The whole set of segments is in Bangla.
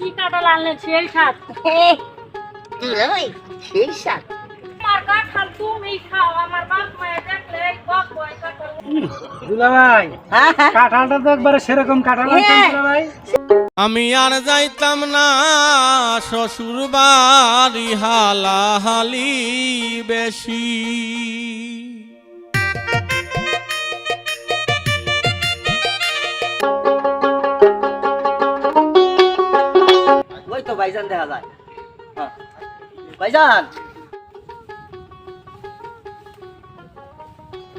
কি কাঁঠাল আনলেন সেই সেই সাত আমার কাঁঠাল তুমি খাও আমার বাপ মায়ের দেখলে বক বয় কাঁঠাল দুলাভাই হ্যাঁ হ্যাঁ। কাঁঠালটা তো একবারে সেরকম কাঁঠাল আনছেন হ্যাঁ। আমি আর যাইতাম না শ্বশুর বাড়ি হালাহালি বেশি। ভাইজান দেখা যায়। হ্যাঁ। ভাইজান!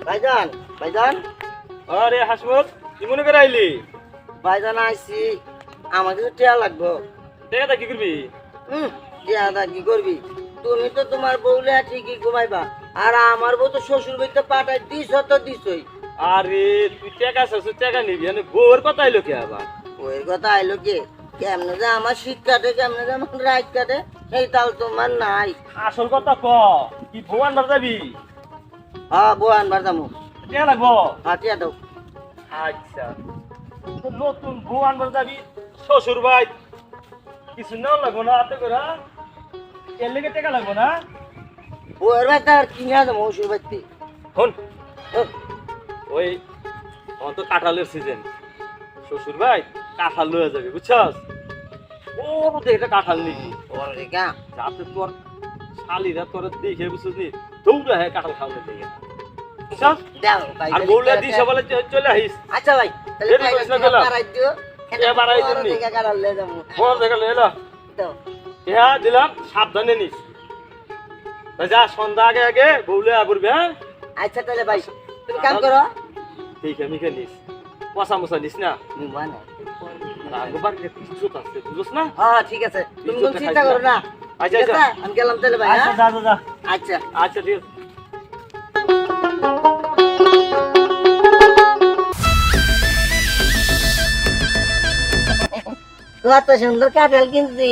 ভাইজান ভাইজান। আরে হাসমত কি মনে করে আইলি? ভাইজান আইছি। আমার কিছু টিয়া লাগবো। দেখা কি করবি? হুম টিয়াটা কি করবি? তুমি তো তোমার বউলে ঠিকই ঘুমাইবা। আর আমার বউ তো শ্বশুর বাড়িতে পাঠাই দিছ তো দিছই আরে তুই টাকা চাচ্ছ টাকা নিবি? বউর কথা আইলো কে আবার? ওই কথা আইলো কে? কেমনে যে আমার শীত কাটে কেমনে যে আমার রাত কাটে সেই তাল তোমার নাই। আসল কথা ক কি বউ আনবার যাবি? হ্যাঁ বউ আনবার যাব। টাকা লাগবো? হ্যাঁ টিয়া দাও। আচ্ছা। নতুন বউ আনবার যাবি শ্বশুর ভাই কিছু নাও লাগবো না হাতে করে এর লেগে টাকা লাগবো না? বউয়ের বাড়িতে আর কিনে দেবো শ্বশুর বাড়িতে? হন ওই আমার তো কাঁঠালের সিজন শ্বশুর ভাই কাঁঠাল লয়ে যাবে বুঝছস? দেখে কাঁঠাল নিবি ওরে গা যাতে তোর শালিরা তোর দেখে বুঝছিস নি? দৌড়া হ্যাঁ কাঁঠাল খাওয়া দেখে বুঝছস? দাও ভাই আর বউলা দিস বলে চলে আচ্ছা ভাই তাহলে না বড় বল এলো। হ্যাঁ দিলাম সাবধানে নিস। যা সন্ধ্যা আগে আগে বউলে আগরবে হ্যাঁ? আচ্ছা তাহলে ভাই তুমি কাম করো। ঠিক মিখে নিস। পচা মশা নিস না নিবা না। আগবার কিছু আছে বুঝছ না হ্যাঁ ঠিক আছে তুমি কোনো ইজ্জতে চিন্তা খাইছো করো না আচ্ছা, ঠিক আচ্ছা। আছে? আমি গেলাম তাহলে ভাই আচ্ছা হ্যাঁ? যা যা যা আচ্ছা আচ্ছা ঠিক আছে কত সুন্দর কাঁঠাল কিনছি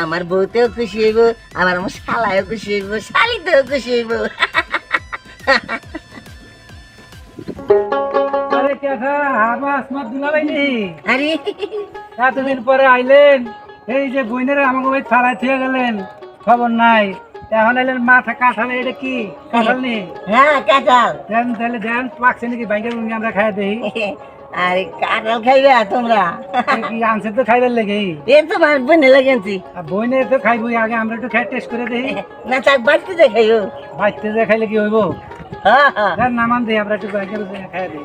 আমার বউতেও খুশি হইব আমার আমার শালায়ও খুশি হইব শালিতেও খুশি হইব আরে। এতদিন পরে আইলেন এই যে বইনেরা আমাকে ওই থালায় থেকে গেলেন খবর নাই। এখন আইলেন মাথা কাঁঠাল এটা কি? কাঁঠাল নেই হ্যাঁ কাঁঠাল। দেন তাহলে দেন পাকছে নাকি বাইকের মুখে আমরা খাই দেই। আরে কাঁঠাল খাইবে তোমরা? কি আনছে তো খাইবার লেগে এ বইনে তো খাইবই আগে আমরা একটু খাই টেস্ট করে দেই। না চাক বাড়তে দেখাইও বাড়িতে যে খাইলে কি হইব? হ্যাঁ হ্যাঁ। নামান দেই আমরা একটু বাইকের খাই দেই।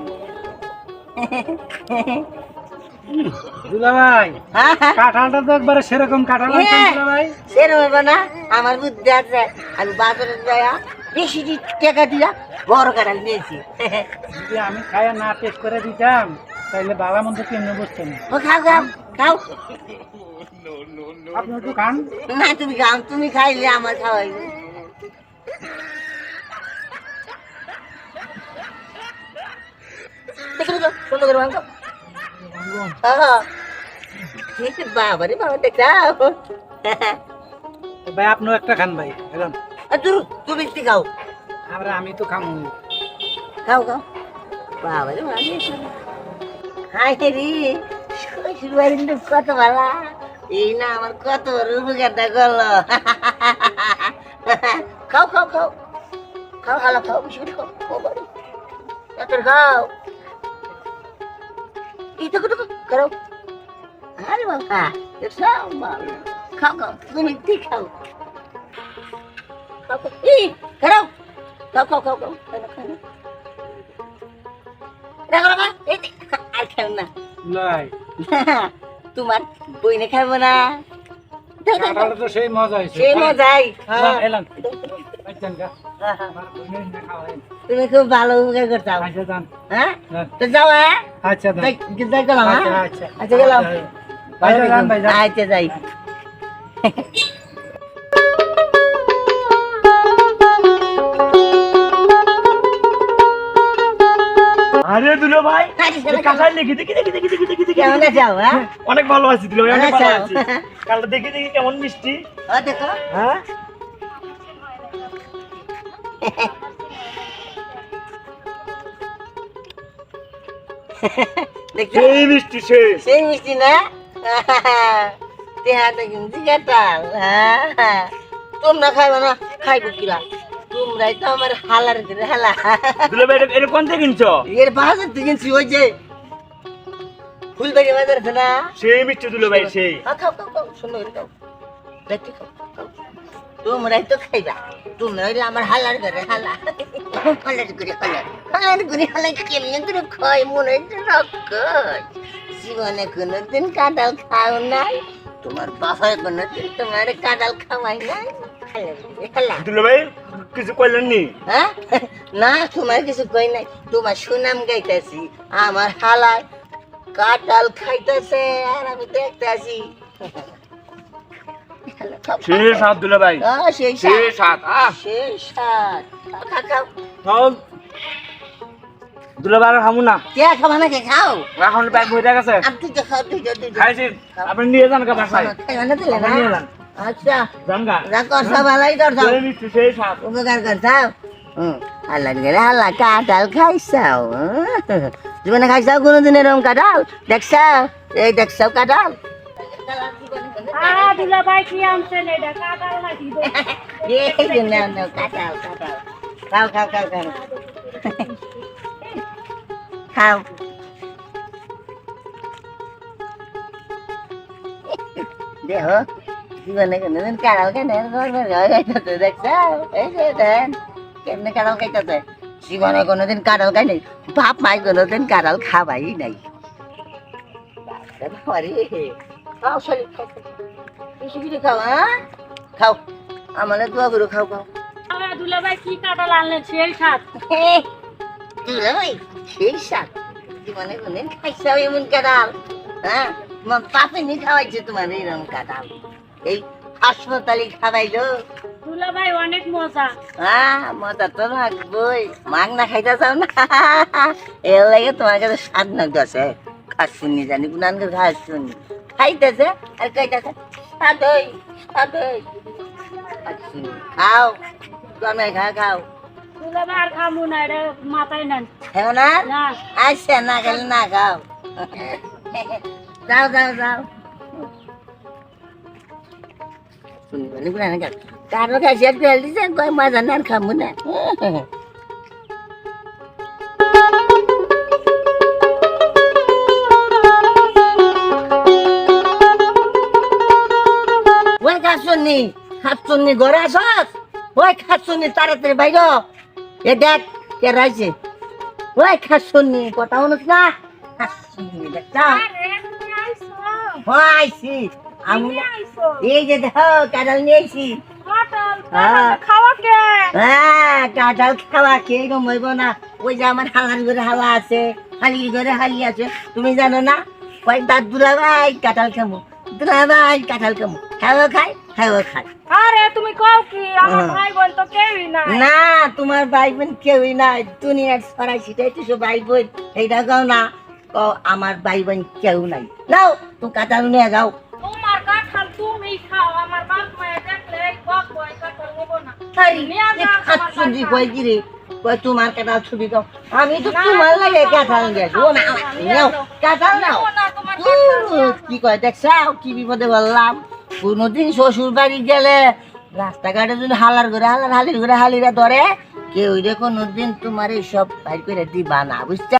দুলাভাই হ্যাঁ হ্যাঁ। কাঁঠালটা তো একবারে সেরকম কাঁঠাল হ্যাঁ। দুলাভাই সেরকম না। আমার বুদ্ধি আছে। আমি বাজারে যাইয়া বেশি দি- টাকা দিয়া বড় কাঁঠাল নিয়েছি। যদি আমি না টেস্ট করে দিতাম তাহলে বাবা মন্দ কেমনে বসতেন ও খাও খাও খাও। আপনি একটু খান। না তুমি খাও। তুমি খাইলে আমার খাওয়াইবে। সুন্দর করে ভাঙো। বাবা রে বাবা দেখাও। ভাই আপনিও একটা খান ভাই এরকম আর তুমি তুমি খাও। আমরা আমি তো খামু খাও খাও। বাবা রে বাবা হাই রে শ্বশুর বাড়ির কত ভালো এই না আমার কত বড় উপকারটা করল। খাও খাও খাও। খাও হালো খাও বেশি করে খাও ও বাড়ি খাও। এই তো কত করো। আরে বাবা বাবা খাও খাও তুমি ঠিক খাও। খাও এই খাও। খাও খাও খাও খাও। খাও খাও রাখো রাখো। এই আর খাও না। তোমার বইনে খাব না। সেই মজা হয়েছে সেই মজাই। এলাম, আচ্ছা। তুমি খুব ভালো উপকার আচ্ছা হ্যাঁ? তো যাও হ্যাঁ? আচ্ছা গেলাম হ্যাঁ আচ্ছা আচ্ছা। আচ্ছা গেলাম। আচ্ছা যাই। আরে দুলো ভাই আচ্ছা, দেখি দেখি দেখি দেখি দেখি দেখি দেখি। কেমন আছো? হ্যাঁ? অনেক ভালো আছি দুলো ভাই অনেক ভালো আচ্ছা। আছি। কালটা দেখি দেখি কেমন মিষ্টি। দেখো। হ্যাঁ? সেই মিষ্টি সেই। সেই মিষ্টি না? টেহাতে কিনছি কাঁঠাল হ্যাঁ তোমরা খাইবা না খাইবো কিরা তোমরাই তো আমার হালার করে হালা। দুলা ভাই এটা- কোন থেকে কিনছো? এর বাজার থেকে কিনছি ওই যে ফুলবাড়ি বাজার না? সেই মিষ্টি দুলা ভাই সেই। হ্যাঁ, খাও খাও খাও সুন্দর খাও। দেখি খাও খাও। তোমরাই তো খাইবা। তোমরা হইলে আমার হালার করে হালা। হালার হালার হালার করে হালা কেমনে করে খাই? মনে হচ্ছে জীবনে কোনোদিন কাঁঠাল খাও নাই। তোমার বাবার কোনোদিন তোমার কাঁঠাল খাওয়াই নাই। হালার ভাই কিছু কইলেন নি? হ্যাঁ? না তোমার কিছু কই নাই। তোমার সুনাম গাইতেছি আমার হালায় কাঁঠাল খাইতেছে আর আমি দেখতেছি। সেই সাত দুলা ভাই। সেই সেই সাত সাত আহ। সেই সাত খাও, খাও, খাও। খাও দুলা ভাই আর খামু না। কে খাবা নাকি? খাও। এখন ব্যাগ হয়ে গেছে। তুই তো খাও তুই তো। খাইছি। আপনি নিয়ে যান কা বাসায়। খাইবা না দিলে না? নিয়ে যান। আচ্ছা। যান গা। যা করছ ভালোই করছ সেই মিষ্টি সেই সাত উপকার করছাও হুম। আল্লাহ গেলে আল্লাহ কাঁঠাল খাইছাও। জীবনে খাইছাও কোনোদিন এরকম কাঁঠাল? দেখছাও? এই দেখছাও কাঁঠাল? আহা দুলা ভাই কি আনছেন এটা কাটাল নাকি এই যে নাও, নাও, কাঁঠাল কাঁঠাল খাও খাও খাও খাও খাও দেহ জীবনে কোনোদিন কাঁঠাল কেন এই খাইতেছে কোনোদিন কাঁঠাল খাই নাই বাপ মাই কোনোদিন কাঁঠাল খাবাই নাই খাও খাও। বেশি খাও হ্যাঁ? খাও। আমার দোয়া করে খাও খাও। আহা দুলা ভাই কি কাটাল আনলেন সেই সাত তুলে ভাই সেই সাত জীবনে কোনদিন খাইছাও এমন কাঁঠাল হ্যাঁ? তোমার পাপে নি খাওয়াইছে তোমার এরকম কাঁঠাল। এই হাসপাতালে খাওয়াইলো। দুলা ভাই অনেক মজা। হ্যাঁ মজা তো লাগবই। মাগ না খাইতে চাও না। এর লাগে তোমার কাছে স্বাদ না গেছে খাসুনি জানি গুনান খাসুনি। খাইতেছে আর খাইতেছে স্বাদই স্বাদই খাসুনি খাও তুমি খা খাও। দুলা ভাই আর খামু না এটা মাথায় নেন। খাও না? না। আচ্ছা না খেলে না খাও। যাও যাও যাও। শুনবানি গুনান খাও কারও কাছে তেল খাচ্ছনি ঘরে আসস? ওই খাচ্ছনি তাড়াতাড়ি বাইর। এ দেখ কে রাইছে ওই খাচ্ছনি কথা শুনুস না? খাচ্ছনি দেখছা তুমি হ্যাঁ আইছি। আমি আইছো এই যে দেখো কাঁঠাল হ্যাঁ। খাওয়া হ্যাঁ কাঁঠাল খাওয়া হইব না। ওই যে আমার হালার ঘরে হালা আছে হালির ঘরে হালি আছে। তুমি জানো না? কয় দাঁত দুলা ভাই কাঁঠাল খাব দুলা ভাই কাঁঠাল খাব খাও খাই খাই। আরে তুমি কও কি আমার হ্যাঁ। ভাই বোন তো কেউই নাই। না তোমার ভাই বোন কেউই নাই। দুনিয়ার ছড়াই ছিটাই তো ভাই বোন এইটা গাও না কও আমার ভাই বোন কেউ নাই। নাও তুমি কাঁঠাল নিয়ে যাও। তোমার কাঁঠাল তুমি খাও আমার বাপ দেখলে কাঁঠাল নেব না। কই কি রে তোমার কাঁঠাল ছবি দাও আমি তো তোমার লাগে কাঁঠাল গেছো নাও কাঁঠাল কি কয় দেখছাও কি বিপদে বললাম। কোনোদিন শ্বশুর বাড়ি গেলে রাস্তাঘাটে যদি হালার করে হালার, হালির করে হালিরা ধরে কেউ রে কোনোদিন তোমার এইসব বাইর করে দিবা না, বুঝতে